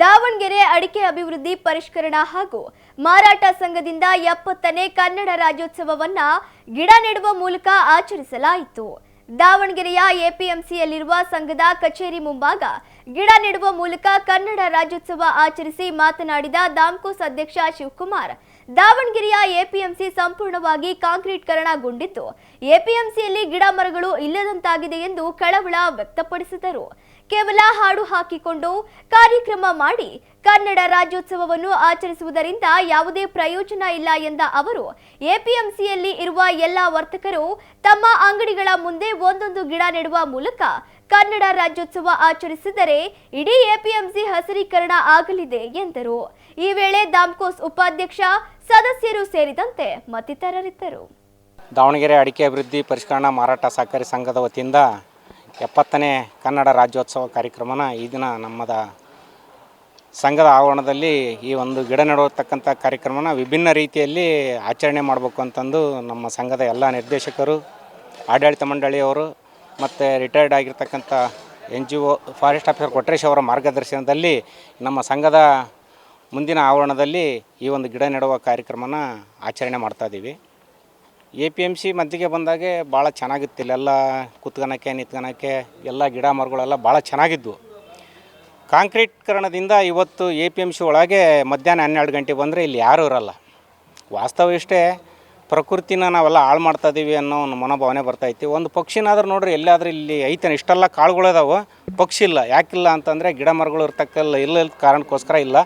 ದಾವಣಗೆರೆ ಅಡಿಕೆ ಅಭಿವೃದ್ಧಿ ಪರಿಷ್ಕರಣಾ ಹಾಗೂ ಮಾರಾಟ ಸಂಘದಿಂದ ಎಪ್ಪತ್ತನೇ ಕನ್ನಡ ರಾಜ್ಯೋತ್ಸವವನ್ನ ಗಿಡ ನೆಡುವ ಮೂಲಕ ಆಚರಿಸಲಾಯಿತು. ದಾವಣಗೆರೆಯ ಎಪಿಎಂಸಿಯಲ್ಲಿರುವ ಸಂಘದ ಕಚೇರಿ ಮುಂಭಾಗ ಗಿಡ ನೆಡುವ ಮೂಲಕ ಕನ್ನಡ ರಾಜ್ಯೋತ್ಸವ ಆಚರಿಸಿ ಮಾತನಾಡಿದ ದಾಮ್ಕೋಸ್ ಅಧ್ಯಕ್ಷ ಶಿವಕುಮಾರ್ ದಾವಣಗೆರೆಯ ಎಪಿಎಂಸಿ ಸಂಪೂರ್ಣವಾಗಿ ಕಾಂಕ್ರೀಟ್ಕರಣಗೊಂಡಿದ್ದು ಎಪಿಎಂಸಿಯಲ್ಲಿ ಗಿಡ ಮರಗಳು ಇಲ್ಲದಂತಾಗಿದೆ ಎಂದು ಕಳವಳ ವ್ಯಕ್ತಪಡಿಸಿದರು. ಕೇವಲ ಹಾಡು ಹಾಕಿಕೊಂಡು ಕಾರ್ಯಕ್ರಮ ಮಾಡಿ ಕನ್ನಡ ರಾಜ್ಯೋತ್ಸವವನ್ನು ಆಚರಿಸುವುದರಿಂದ ಯಾವುದೇ ಪ್ರಯೋಜನ ಇಲ್ಲ ಎಂದ ಅವರು, ಎಪಿಎಂಸಿಯಲ್ಲಿ ಇರುವ ಎಲ್ಲ ವರ್ತಕರು ತಮ್ಮ ಅಂಗಡಿಗಳ ಮುಂದೆ ಒಂದೊಂದು ಗಿಡ ನೆಡುವ ಮೂಲಕ ಕನ್ನಡ ರಾಜ್ಯೋತ್ಸವ ಆಚರಿಸಿದರೆ ಇಡೀ ಎಪಿಎಂಸಿ ಹಸಿರೀಕರಣ ಆಗಲಿದೆ ಎಂದರು. ಈ ವೇಳೆ ದಾಮ್ಕೋಸ್ ಉಪಾಧ್ಯಕ್ಷ ಸದಸ್ಯರು ಸೇರಿದಂತೆ ಮತ್ತಿತರರಿದ್ದರು. ದಾವಣಗೆರೆ ಅಡಿಕೆ ಅಭಿವೃದ್ಧಿ ಪರಿಷ್ಕರಣಾ ಮಾರಾಟ ಸಹಕಾರಿ ಸಂಘದ ವತಿಯಿಂದ ಎಪ್ಪತ್ತನೇ ಕನ್ನಡ ರಾಜ್ಯೋತ್ಸವ ಕಾರ್ಯಕ್ರಮನ ಈ ದಿನ ನಮ್ಮದ ಸಂಘದ ಆವರಣದಲ್ಲಿ ಈ ಒಂದು ಗಿಡ ನೆಡುವತಕ್ಕಂಥ ಕಾರ್ಯಕ್ರಮನ ವಿಭಿನ್ನ ರೀತಿಯಲ್ಲಿ ಆಚರಣೆ ಮಾಡಬೇಕು ಅಂತಂದು ನಮ್ಮ ಸಂಘದ ಎಲ್ಲ ನಿರ್ದೇಶಕರು, ಆಡಳಿತ ಮಂಡಳಿಯವರು ಮತ್ತು ರಿಟೈರ್ಡ್ ಆಗಿರ್ತಕ್ಕಂಥ N G O forest officer Kotresh ಅವರ ಮಾರ್ಗದರ್ಶನದಲ್ಲಿ ನಮ್ಮ ಸಂಘದ ಮುಂದಿನ ಆವರಣದಲ್ಲಿ ಈ ಒಂದು ಗಿಡ ನೆಡುವ ಕಾರ್ಯಕ್ರಮನ ಆಚರಣೆ ಮಾಡ್ತಾಯಿದ್ದೀವಿ ಎ ಪಿ ಎಂ ಸಿ ಮದ್ದಿಗೆ ಬಂದಾಗೆ ಭಾಳ ಚೆನ್ನಾಗಿತ್ತು ಇಲ್ಲೆಲ್ಲ ಕುತ್ಕೊಳಕ್ಕೆ ನಿತ್ಕೊಳಕ್ಕೆ ಎಲ್ಲ ಗಿಡ ಮರಗಳೆಲ್ಲ ಭಾಳ ಚೆನ್ನಾಗಿದ್ವು. ಕಾಂಕ್ರೀಟ್ಕರಣದಿಂದ ಇವತ್ತು ಎ ಪಿ ಎಂ ಸಿ ಒಳಗೆ ಮಧ್ಯಾಹ್ನ ಹನ್ನೆರಡು ಗಂಟೆ ಬಂದರೆ ಇಲ್ಲಿ ಯಾರೂ ಇರಲ್ಲ. ವಾಸ್ತವ ಇಷ್ಟೇ ಪ್ರಕೃತಿನ ನಾವೆಲ್ಲ ಹಾಳು ಮಾಡ್ತಾ ಇದೀವಿ ಅನ್ನೋ ಒಂದು ಮನೋಭಾವನೆ ಬರ್ತೈತಿ ಒಂದು ಪಕ್ಷಿನಾದ್ರೂ ನೋಡ್ರಿ ಎಲ್ಲಾದ್ರೂ ಇಲ್ಲಿ ಐತೆ ಇಷ್ಟೆಲ್ಲ ಕಾಳುಗಳಿದಾವೆ ಪಕ್ಷಿ ಇಲ್ಲ. ಯಾಕಿಲ್ಲ ಅಂತಂದರೆ ಗಿಡ ಮರಗಳು ಇರ್ತಕ್ಕಲ್ಲ ಇಲ್ಲ ಕಾರಣಕ್ಕೋಸ್ಕರ ಇಲ್ಲ.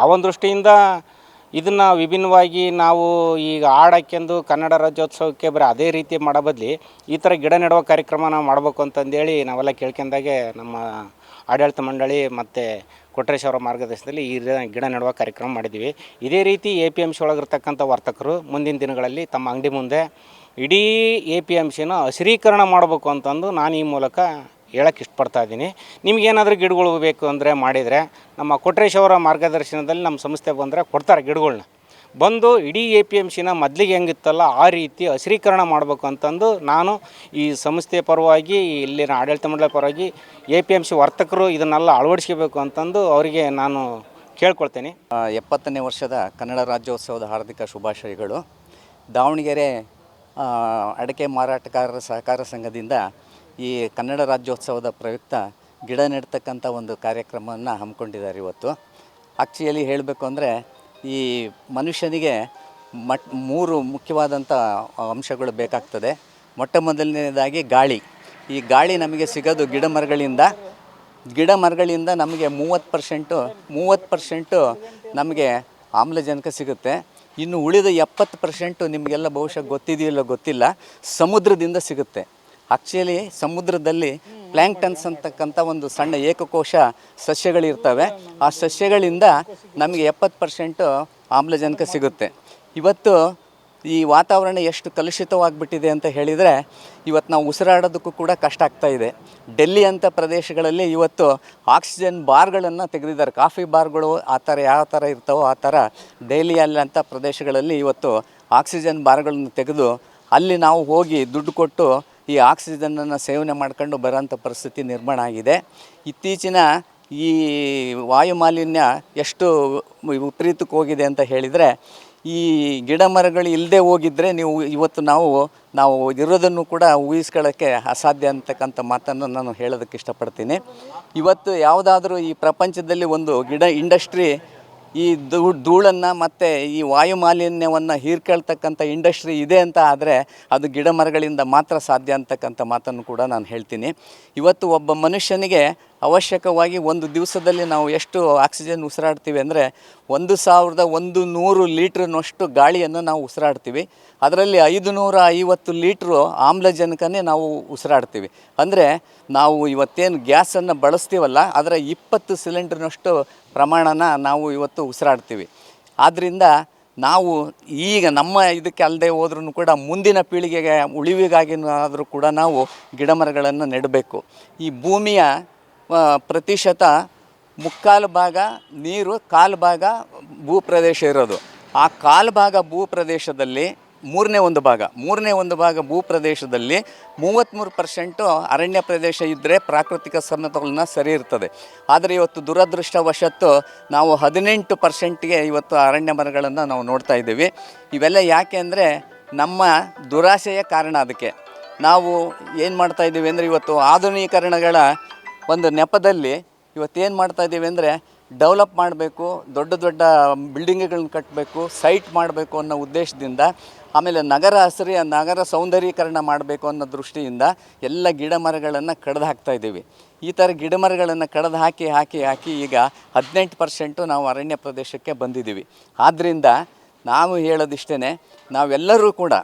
ಆ ಒಂದು ದೃಷ್ಟಿಯಿಂದ ಇದನ್ನು ವಿಭಿನ್ನವಾಗಿ ನಾವು ಈಗ ಹಾಡಾಕ್ಯಂದು ಕನ್ನಡ ರಾಜ್ಯೋತ್ಸವಕ್ಕೆ ಬರೀ ಅದೇ ರೀತಿ ಮಾಡೋ ಬದಲಿ ಈ ಥರ ಗಿಡ ನೆಡುವ ಕಾರ್ಯಕ್ರಮ ನಾವು ಮಾಡಬೇಕು ಅಂತಂದೇಳಿ ನಾವೆಲ್ಲ ಕೇಳ್ಕೊಂಡಾಗೆ ನಮ್ಮ ಆಡಳಿತ ಮಂಡಳಿ ಮತ್ತು ಕೊಟ್ರೇಶ್ ಅವರ ಮಾರ್ಗದರ್ಶನದಲ್ಲಿ ಈ ರೀತಿ ಗಿಡ ನೆಡುವ ಕಾರ್ಯಕ್ರಮ ಮಾಡಿದ್ದೀವಿ. ಇದೇ ರೀತಿ ಎ ಪಿ ಎಂ ಸಿ ಒಳಗಿರ್ತಕ್ಕಂಥ ವರ್ತಕರು ಮುಂದಿನ ದಿನಗಳಲ್ಲಿ ತಮ್ಮ ಅಂಗಡಿ ಮುಂದೆ ಇಡೀ ಎ ಪಿ ಎಂ ಸಿನ ಹಸಿರೀಕರಣ ಮಾಡಬೇಕು ಅಂತಂದು ನಾನು ಈ ಮೂಲಕ ಹೇಳಕ್ಕೆ ಇಷ್ಟಪಡ್ತಾ ಇದ್ದೀನಿ. ನಿಮಗೇನಾದರೂ ಗಿಡಗಳು ಬೇಕು ಅಂದರೆ ಮಾಡಿದರೆ ನಮ್ಮ ಕೊಟ್ರೇಶ್ ಅವರ ಮಾರ್ಗದರ್ಶನದಲ್ಲಿ ನಮ್ಮ ಸಂಸ್ಥೆ ಬಂದರೆ ಕೊಡ್ತಾರೆ ಗಿಡಗಳ್ನ. ಬಂದು ಇಡೀ ಎ ಪಿ ಎಂ ಸಿನ ಮೊದಲಿಗೆ ಹೆಂಗಿತ್ತಲ್ಲ ಆ ರೀತಿ ಹಸಿರೀಕರಣ ಮಾಡಬೇಕು ಅಂತಂದು ನಾನು ಈ ಸಂಸ್ಥೆ ಪರವಾಗಿ ಇಲ್ಲಿನ ಆಡಳಿತ ಮಂಡಳಿ ಪರವಾಗಿ ಎ ಪಿ ಎಂ ಸಿ ವರ್ತಕರು ಇದನ್ನೆಲ್ಲ ಅಳವಡಿಸ್ಕೋಬೇಕು ಅಂತಂದು ಅವರಿಗೆ ನಾನು ಕೇಳ್ಕೊಳ್ತೇನೆ. ಎಪ್ಪತ್ತನೇ ವರ್ಷದ ಕನ್ನಡ ರಾಜ್ಯೋತ್ಸವದ ಹಾರ್ದಿಕ ಶುಭಾಶಯಗಳು. ದಾವಣಗೆರೆ ಅಡಕೆ ಮಾರಾಟಗಾರರ ಸಹಕಾರ ಸಂಘದಿಂದ ಈ ಕನ್ನಡ ರಾಜ್ಯೋತ್ಸವದ ಪ್ರಯುಕ್ತ ಗಿಡ ನೆಡ್ತಕ್ಕಂಥ ಒಂದು ಕಾರ್ಯಕ್ರಮವನ್ನು ಹಮ್ಮಿಕೊಂಡಿದ್ದಾರೆ ಇವತ್ತು. ಆ್ಯಕ್ಚುಯಲಿ ಹೇಳಬೇಕು ಅಂದರೆ ಈ ಮನುಷ್ಯನಿಗೆ ಮಟ್ ಮೂರು ಮುಖ್ಯವಾದಂಥ ಅಂಶಗಳು ಬೇಕಾಗ್ತದೆ. ಮೊಟ್ಟ ಮೊದಲನೇದಾಗಿ ಗಾಳಿ. ಈ ಗಾಳಿ ನಮಗೆ ಸಿಗೋದು ಗಿಡ ಮರಗಳಿಂದ. ಗಿಡ ಮರಗಳಿಂದ ನಮಗೆ ಮೂವತ್ತು ಪರ್ಸೆಂಟು ಮೂವತ್ತು ಪರ್ಸೆಂಟು ನಮಗೆ ಆಮ್ಲಜನಕ ಸಿಗುತ್ತೆ. ಇನ್ನು ಉಳಿದ ಎಪ್ಪತ್ತು ಪರ್ಸೆಂಟು ನಿಮಗೆಲ್ಲ ಬಹುಶಃ ಗೊತ್ತಿದೆಯಲ್ಲೋ ಗೊತ್ತಿಲ್ಲ. ಸಮುದ್ರದಿಂದ ಸಿಗುತ್ತೆ. ಆಕ್ಚುಲಿ ಸಮುದ್ರದಲ್ಲಿ ಪ್ಲ್ಯಾಂಕ್ಟನ್ಸ್ ಅಂತಕ್ಕಂಥ ಒಂದು ಸಣ್ಣ ಏಕಕೋಶ ಸಸ್ಯಗಳಿರ್ತವೆ. ಆ ಸಸ್ಯಗಳಿಂದ ನಮಗೆ ಎಪ್ಪತ್ತು ಪರ್ಸೆಂಟು ಆಮ್ಲಜನಕ ಸಿಗುತ್ತೆ. ಇವತ್ತು ಈ ವಾತಾವರಣ ಎಷ್ಟು ಕಲುಷಿತವಾಗಿಬಿಟ್ಟಿದೆ ಅಂತ ಹೇಳಿದರೆ, ಇವತ್ತು ನಾವು ಉಸಿರಾಡೋದಕ್ಕೂ ಕೂಡ ಕಷ್ಟ ಆಗ್ತಾ ಇದೆ. ಡೆಲ್ಲಿ ಅಂಥ ಪ್ರದೇಶಗಳಲ್ಲಿ ಇವತ್ತು ಆಕ್ಸಿಜನ್ ಬಾರ್ಗಳನ್ನು ತೆಗೆದಿದ್ದಾರೆ. ಕಾಫಿ ಬಾರ್ಗಳು ಆ ಥರ ಯಾವ ಥರ ಇರ್ತಾವೋ ಆ ಥರ ಡೆಲ್ಲಿಯಲ್ಲಂಥ ಪ್ರದೇಶಗಳಲ್ಲಿ ಇವತ್ತು ಆಕ್ಸಿಜನ್ ಬಾರ್ಗಳನ್ನು ತೆಗೆದು ಅಲ್ಲಿ ನಾವು ಹೋಗಿ ದುಡ್ಡು ಕೊಟ್ಟು ಈ ಆಕ್ಸಿಜನನ್ನು ಸೇವನೆ ಮಾಡ್ಕೊಂಡು ಬರೋಂಥ ಪರಿಸ್ಥಿತಿ ನಿರ್ಮಾಣ ಆಗಿದೆ. ಇತ್ತೀಚಿನ ಈ ವಾಯು ಮಾಲಿನ್ಯ ಎಷ್ಟು ವಿಪರೀತಕ್ಕೆ ಹೋಗಿದೆ ಅಂತ ಹೇಳಿದರೆ, ಈ ಗಿಡ ಮರಗಳು ಇಲ್ಲದೆ ಹೋಗಿದ್ದರೆ ನೀವು ಇವತ್ತು ನಾವು ನಾವು ಇರೋದನ್ನು ಕೂಡ ಊಹಿಸ್ಕೊಳ್ಳೋಕ್ಕೆ ಅಸಾಧ್ಯ ಅಂತಕ್ಕಂಥ ಮಾತನ್ನು ನಾನು ಹೇಳೋದಕ್ಕೆ ಇಷ್ಟಪಡ್ತೀನಿ. ಇವತ್ತು ಯಾವುದಾದ್ರೂ ಈ ಪ್ರಪಂಚದಲ್ಲಿ ಒಂದು ಗಿಡ ಇಂಡಸ್ಟ್ರಿ ಈ ಧೂಳನ್ನು ಮತ್ತು ಈ ವಾಯು ಮಾಲಿನ್ಯವನ್ನು ಹೀರ್ಕೊಳ್ತಕ್ಕಂಥ ಇಂಡಸ್ಟ್ರಿ ಇದೆ ಅಂತ ಆದರೆ ಅದು ಗಿಡ ಮರಗಳಿಂದ ಮಾತ್ರ ಸಾಧ್ಯ ಅಂತಕ್ಕಂಥ ಮಾತನ್ನು ಕೂಡ ನಾನು ಹೇಳ್ತೀನಿ. ಇವತ್ತು ಒಬ್ಬ ಮನುಷ್ಯನಿಗೆ ಅವಶ್ಯಕವಾಗಿ ಒಂದು ದಿವಸದಲ್ಲಿ ನಾವು ಎಷ್ಟು ಆಕ್ಸಿಜನ್ ಉಸಿರಾಡ್ತೀವಿ ಅಂದರೆ ಒಂದು ಸಾವಿರದ ಒಂದು ನೂರು ಲೀಟ್ರ್ನಷ್ಟು ಗಾಳಿಯನ್ನು ನಾವು ಉಸಿರಾಡ್ತೀವಿ. ಅದರಲ್ಲಿ ಐದು ನೂರ ಐವತ್ತು ಲೀಟ್ರು ಆಮ್ಲಜನಕನೇ ನಾವು ಉಸಿರಾಡ್ತೀವಿ. ಅಂದರೆ ನಾವು ಇವತ್ತೇನು ಗ್ಯಾಸನ್ನು ಬಳಸ್ತೀವಲ್ಲ, ಅದರ ಇಪ್ಪತ್ತು ಸಿಲಿಂಡ್ರ್ನಷ್ಟು ಪ್ರಮಾಣನ ನಾವು ಇವತ್ತು ಉಸಿರಾಡ್ತೀವಿ. ಆದ್ದರಿಂದ ನಾವು ಈಗ ನಮ್ಮ ಇದಕ್ಕೆ ಅಲ್ಲದೆ ಹೋದ್ರೂ ಕೂಡ ಮುಂದಿನ ಪೀಳಿಗೆಗೆ ಉಳಿವಿಗಾಗಿನಾದರೂ ಕೂಡ ನಾವು ಗಿಡ ಮರಗಳನ್ನು ನೆಡಬೇಕು. ಈ ಭೂಮಿಯ ಪ್ರತಿಶತ ಮುಕ್ಕಾಲು ಭಾಗ ನೀರು, ಕಾಲು ಭಾಗ ಭೂಪ್ರದೇಶ ಇರೋದು. ಆ ಕಾಲು ಭಾಗ ಭೂಪ್ರದೇಶದಲ್ಲಿ ಮೂರನೇ ಒಂದು ಭಾಗ. ಮೂರನೇ ಒಂದು ಭಾಗ ಭೂ ಪ್ರದೇಶದಲ್ಲಿ ಮೂವತ್ತ್ಮೂರು ಪರ್ಸೆಂಟು ಅರಣ್ಯ ಪ್ರದೇಶ ಇದ್ದರೆ ಪ್ರಾಕೃತಿಕ ಸಮತೋಲನ ಸರಿ ಇರ್ತದೆ. ಆದರೆ ಇವತ್ತು ದುರದೃಷ್ಟವಶತ್ತು ನಾವು ಹದಿನೆಂಟು ಪರ್ಸೆಂಟ್ಗೆ ಇವತ್ತು ಅರಣ್ಯ ಮರಗಳನ್ನು ನಾವು ನೋಡ್ತಾ ಇದ್ದೀವಿ. ಇವೆಲ್ಲ ಯಾಕೆ ಅಂದರೆ ನಮ್ಮ ದುರಾಸೆಯ ಕಾರಣ ಅದಕ್ಕೆ. ನಾವು ಏನು ಮಾಡ್ತಾ ಇದ್ದೀವಿ ಅಂದರೆ ಇವತ್ತು ಆಧುನೀಕರಣಗಳ ಒಂದು ನೆಪದಲ್ಲಿ ಇವತ್ತೇನು ಮಾಡ್ತಾ ಇದ್ದೀವಿ ಅಂದರೆ ಡೆವಲಪ್ ಮಾಡಬೇಕು, ದೊಡ್ಡ ದೊಡ್ಡ ಬಿಲ್ಡಿಂಗ್ಗಳನ್ನ ಕಟ್ಟಬೇಕು ಸೈಟ್ ಮಾಡಬೇಕು ಅನ್ನೋ ಉದ್ದೇಶದಿಂದ, ಆಮೇಲೆ ನಗರ ಹಸಿರಿ, ನಗರ ಸೌಂದರ್ಯೀಕರಣ ಮಾಡಬೇಕು ಅನ್ನೋ ದೃಷ್ಟಿಯಿಂದ ಎಲ್ಲ ಗಿಡ ಮರಗಳನ್ನು ಕಡ್ದು ಹಾಕ್ತಾ ಇದ್ದೀವಿ. ಈ ಥರ ಗಿಡ ಮರಗಳನ್ನು ಕಡ್ದು ಹಾಕಿ ಹಾಕಿ ಹಾಕಿ ಈಗ ಹದಿನೆಂಟು ಪರ್ಸೆಂಟು ನಾವು ಅರಣ್ಯ ಪ್ರದೇಶಕ್ಕೆ ಬಂದಿದ್ದೀವಿ. ಆದ್ದರಿಂದ ನಾವು ಹೇಳೋದಿಷ್ಟೇ ನಾವೆಲ್ಲರೂ ಕೂಡ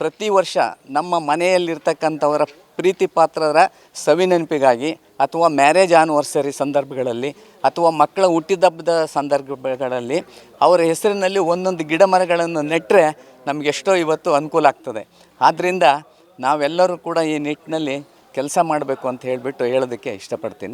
ಪ್ರತಿ ವರ್ಷ ನಮ್ಮ ಮನೆಯಲ್ಲಿರ್ತಕ್ಕಂಥವರ ಪ್ರೀತಿ ಪಾತ್ರರ ಸವಿ ನೆನಪಿಗಾಗಿ ಅಥವಾ ಮ್ಯಾರೇಜ್ ಆನಿವರ್ಸರಿ ಸಂದರ್ಭಗಳಲ್ಲಿ ಅಥವಾ ಮಕ್ಕಳ ಹುಟ್ಟಿದಬ್ಬದ ಸಂದರ್ಭಗಳಲ್ಲಿ ಅವರ ಹೆಸರಿನಲ್ಲಿ ಒಂದೊಂದು ಗಿಡ ಮರಗಳನ್ನು ನೆಟ್ಟರೆ ನಮಗೆಷ್ಟೋ ಇವತ್ತು ಅನುಕೂಲ ಆಗ್ತದೆ. ಆದ್ದರಿಂದ ನಾವೆಲ್ಲರೂ ಕೂಡ ಈ ನಿಟ್ಟಿನಲ್ಲಿ ಕೆಲಸ ಮಾಡಬೇಕು ಅಂತ ಹೇಳಿಬಿಟ್ಟು ಹೇಳೋದಕ್ಕೆ ಇಷ್ಟಪಡ್ತೀನಿ.